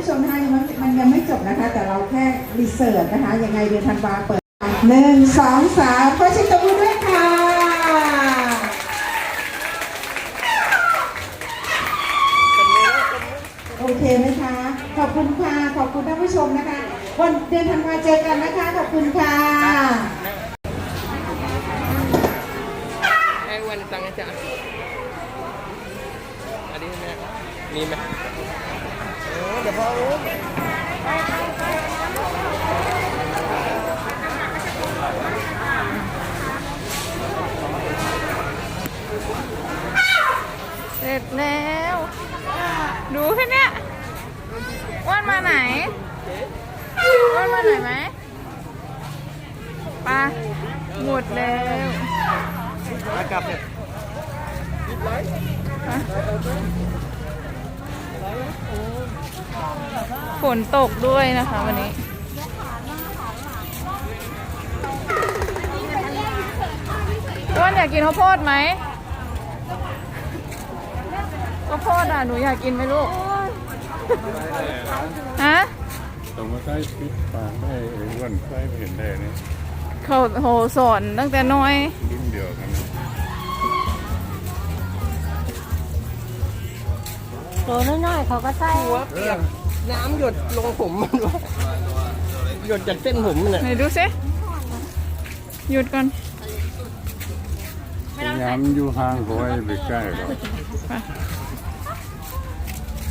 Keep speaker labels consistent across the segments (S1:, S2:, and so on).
S1: ผู้ชมนะคะยังไม่มันยังไม่จบนะคะ แต่เราแค่รีเสิร์ชนะคะยังไงเดือนธันวาเปิดหนึ่งสองสามขอเชิตบมือด้วยค่ะโอเคไหมคะ ขอบคุณค่ะ ขอบคุณท่านผู้ชมนะคะ วันเดือนธันวาเจอกันนะคะ ขอบคุณค่ะ
S2: ให้วันตังค์จารย์อันนี้แม่ มีไหมโอ้เดี๋ยวพอรู้
S3: เสร็จแล้ว ดูแค่เนี้ยว่านมาไหนว่านมาไหนไหมไปะหมดแล้ว
S2: มากลับเนี่ย
S3: ฝนตกด้วยนะคะวันนี้ว่านอยากกินข้าวโพดไหมข้าวโพดอะ หนูอยากกินไหมลูก ฮะ
S4: ต้องมาใช้ปิดปากได้ไอ้อ้วนใช้ไม่เห็นได้เนี่ย
S3: เขาโหสอนตั้งแต่น้อย
S4: รุ่นเดียวกันนะ
S5: ตัวน้อยๆเขาก็ใส่
S2: หัวเปียก น้ำหยดลงผมมันวะหยดจากเส้นผมมันน่ะ
S3: ไหนดูสิหยุดก่อน
S4: ยามอยู่ห่างเขาไว้ไปใกล้หรอก
S3: ไป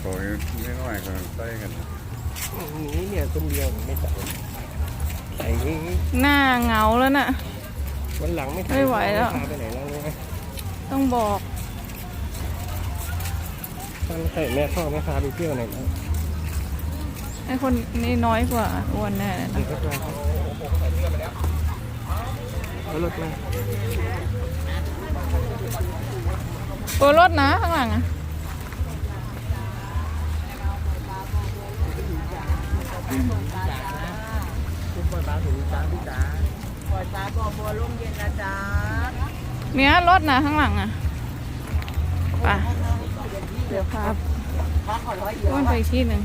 S4: โอยไม่น้อยก็ใส่กัน
S2: นี่เนี่ยคนเดียวไม่ใส่ใส่นี่
S3: หน้าเหงาแล้วน่ะ
S2: วันหลังไม่ทำ
S3: ไม่ไหวแล้ว
S2: พาไปไหนแล้วรู้ไหม
S3: ต้องบอก
S2: ตอนใส่แม่พ่อแม่พาไปเที่ยวไหนแล้ว
S3: ไอคนนี้น้อยกว่าอ้วนแน่เลยนะ
S2: รถมา
S3: เปิดรถนะข้างหลังอะ
S2: ปล่อยปลาถึงจ้าพี่จ๋า
S3: เมียรถนะข้างหลังอะไปเดี๋ยวครับอ้วนไปที่หนึ่ง